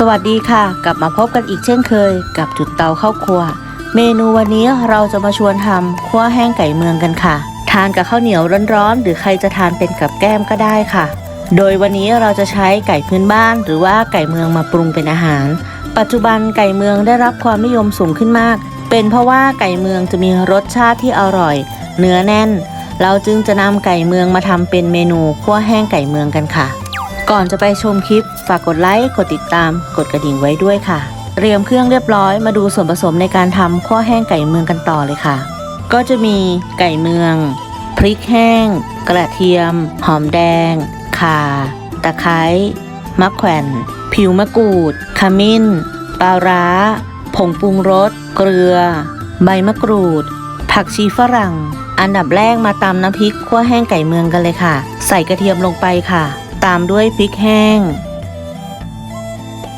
สวัสดีค่ะ กลับมาพบกันอีกเช่นเคย กับจุดเตาเข้าครัว เมนูวันนี้เราจะมาชวนทำคั่วแห้งไก่เมืองกันค่ะ ทานกับข้าวเหนียวร้อนๆ หรือใครจะทานเป็นกับแก้มก็ได้ค่ะ โดยวันนี้เราจะใช้ไก่พื้นบ้าน หรือว่าไก่เมืองมาปรุงเป็นอาหาร ปัจจุบันไก่เมืองได้รับความนิยมสูงขึ้นมาก เป็นเพราะว่าไก่เมืองจะมีรสชาติที่อร่อย เนื้อแน่น เราจึงจะนำไก่เมืองมาทำเป็นเมนูคั่วแห้งไก่เมืองกันค่ะ ก่อนจะไปชมคลิป ฝากกดไลค์ กดติดตาม กดกระดิ่งไว้ด้วยค่ะ เตรียมเครื่องเรียบร้อยมาดูส่วนผสมในการทำคั่วแห้งไก่เมืองกันต่อเลยค่ะ ก็จะมีไก่เมือง พริกแห้ง กระเทียม หอมแดง ข่า ตะไคร้มะแขวน ผิวมะกรูด ขมิ้น ปลาร้า ผงปรุงรส เกลือ ใบมะกรูด ผักชีฝรั่ง อันดับแรกมาตำน้ำพริกคั่วแห้งไก่เมืองกันเลยค่ะ ใส่กระเทียมลงไปค่ะ ตามด้วยพริกแห้ง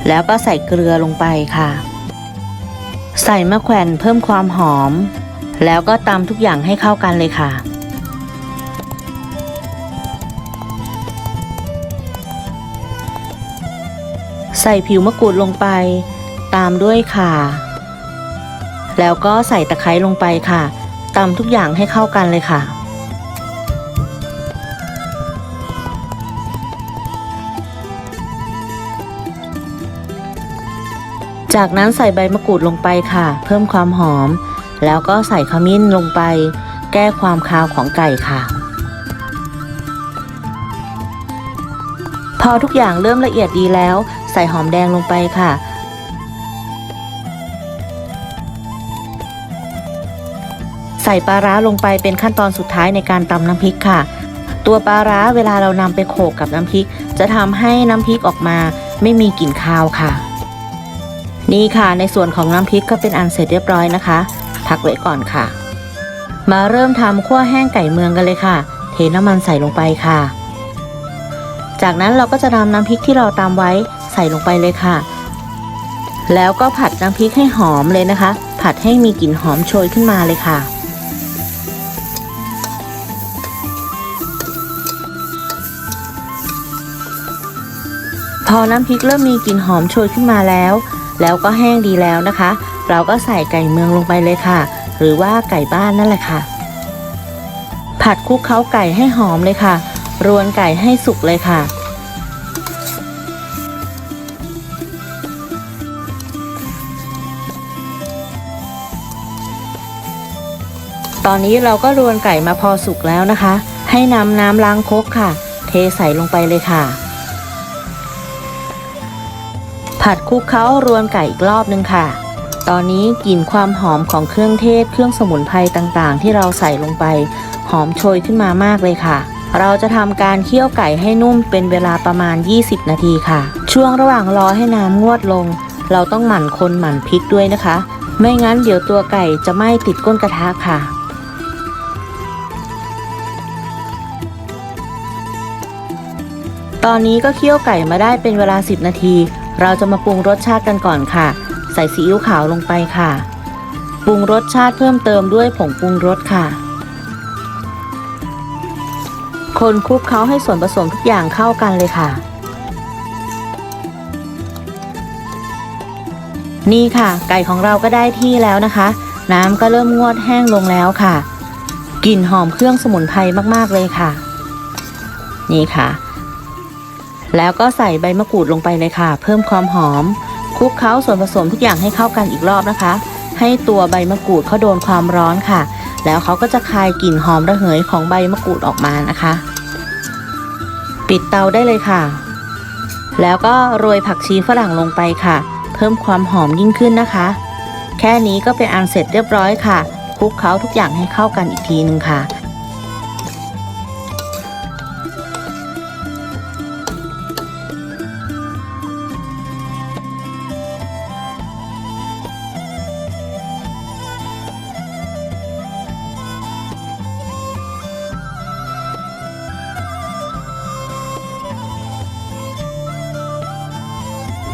แล้วก็ใส่เกลือลงไปค่ะ ใส่มะแขวนเพิ่มความหอม แล้วก็ตำทุกอย่างให้เข้ากันเลยค่ะใส่ผิวมะกรูดลงไป ตามด้วยข่า แล้วก็ใส่ตะไคร้ลงไปค่ะตำทุกอย่างให้เข้ากันเลยค่ะ จากนั้นใส่ใบมะกรูดลงไปค่ะ เพิ่มความหอม แล้วก็ใส่ขมิ้นลงไป แก้ความคาวของไก่ค่ะ พอทุกอย่างเริ่มละเอียดดีแล้ว ใส่หอมแดงลงไปค่ะ ใส่ปลาร้าลงไปเป็นขั้นตอนสุดท้ายในการตำน้ำพริกค่ะ ตัวปลาร้าเวลาเรานำไปโขกกับน้ำพริก จะทำให้น้ำพริกออกมาไม่มีกลิ่นคาวค่ะ นี่ค่ะในส่วนของน้ำพริกก็เป็นอันเสร็จเรียบร้อยนะคะ พักไว้ก่อนค่ะ มาเริ่มทำคั่วแห้งไก่เมืองกันเลยค่ะ เทน้ำมันใส่ลงไปค่ะ จากนั้นเราก็จะนำน้ำพริกที่เราตำไว้ใส่ลงไปเลยค่ะ แล้วก็ผัดน้ำพริกให้หอมเลยนะคะ ผัดให้มีกลิ่นหอมโชยขึ้นมาเลยค่ะพอน้ำพริกเริ่มมีกลิ่นหอมโชยขึ้นมาแล้ว แล้วก็แห้งดีแล้วนะคะ เราก็ใส่ไก่เมืองลงไปเลยค่ะ หรือว่าไก่บ้านนั่นแหละค่ะ ผัดคลุกเคล้าไก่ให้หอมเลยค่ะ รวนไก่ให้สุกเลยค่ะตอนนี้เราก็รวนไก่มาพอสุกแล้วนะคะ ให้นำน้ำล้างคกค่ะ เทใส่ลงไปเลยค่ะ ผัดคลุกเคล้ารวนไก่อีกรอบนึงค่ะ ตอนนี้กลิ่นความหอมของเครื่องเทศ เครื่องสมุนไพรต่างๆ ที่เราใส่ลงไป หอมโชยขึ้นมามากเลยค่ะ เราจะทำการเคี่ยวไก่ให้นุ่มเป็นเวลาประมาณ 20 นาทีค่ะ ช่วงระหว่างรอให้น้ำงวดลง เราต้องหมั่นคนหมั่นพริกด้วยนะคะ ไม่งั้นเดี๋ยวตัวไก่จะไหม้ติดก้นกระทะค่ะตอนนี้ก็เคี่ยวไก่มาได้เป็นเวลา 10 นาที เราจะมาปรุงรสชาติกันก่อนค่ะ ใส่ซีอิ๊วขาวลงไปค่ะ ปรุงรสชาติเพิ่มเติมด้วยผงปรุงรสค่ะ คนคลุกเคล้าให้ส่วนผสมทุกอย่างเข้ากันเลยค่ะ นี่ค่ะ ไก่ของเราก็ได้ที่แล้วนะคะ น้ำก็เริ่มงวดแห้งลงแล้วค่ะกลิ่นหอมเครื่องสมุนไพรมากๆเลยค่ะ นี่ค่ะ แล้วก็ใส่ใบมะกรูดลงไปเลยค่ะ เพิ่มความหอมคลุกเคล้าส่วนผสมทุกอย่างให้เข้ากันอีกรอบนะคะ ให้ตัวใบมะกรูดเขาโดนความร้อนค่ะ แล้วเขาก็จะคายกลิ่นหอมระเหยของใบมะกรูดออกมานะคะ ปิดเตาได้เลยค่ะ แล้วก็โรยผักชีฝรั่งลงไปค่ะ เพิ่มความหอมยิ่งขึ้นนะคะ แค่นี้ก็เป็นอันเสร็จเรียบร้อยค่ะคลุกเคล้าทุกอย่างให้เข้ากันอีกทีนึงค่ะ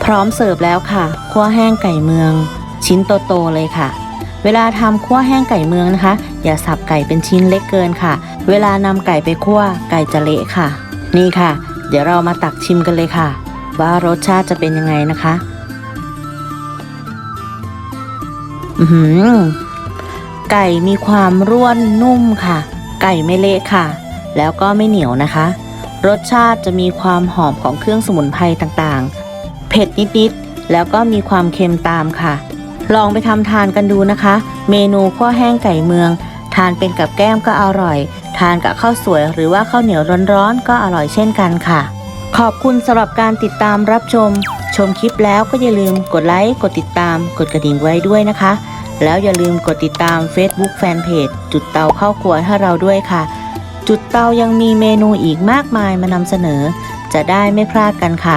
พร้อมเสิร์ฟแล้วค่ะคั่วแห้งไก่เมือง ชิ้นโตๆเลยค่ะ เวลาทำคั่วแห้งไก่เมืองนะคะ อย่าสับไก่เป็นชิ้นเล็กเกินค่ะ เวลานำไก่ไปคั่วไก่จะเละค่ะ นี่ค่ะ เดี๋ยวเรามาตักชิมกันเลยค่ะ ว่ารสชาติจะเป็นยังไงนะคะ อืมไก่มีความร่วนนุ่มค่ะ ไก่ไม่เละค่ะ แล้วก็ไม่เหนียวนะคะ รสชาติจะมีความหอมของเครื่องสมุนไพรต่างๆ เผ็ดนิดๆ แล้วก็มีความเค็มตามค่ะ ลองไปทำทานกันดูนะคะ เมนูข้อแห้งไก่เมือง ทานเป็นกับแก้มก็อร่อย ทานกับข้าวสวยหรือว่าข้าวเหนียวร้อนๆ ก็อร่อยเช่นกันค่ะ ขอบคุณสำหรับการติดตามรับชม ชมคลิปแล้วก็อย่าลืมกดไลค์ กดติดตาม กดกระดิ่งไว้ด้วยนะคะ แล้วอย่าลืมกดติดตาม Facebook Fanpage จุดเตาเข้าครัวให้เราด้วยค่ะ จุดเตายังมีเมนูอีกมากมายมานำเสนอ จะได้ไม่พลาดกันค่ะ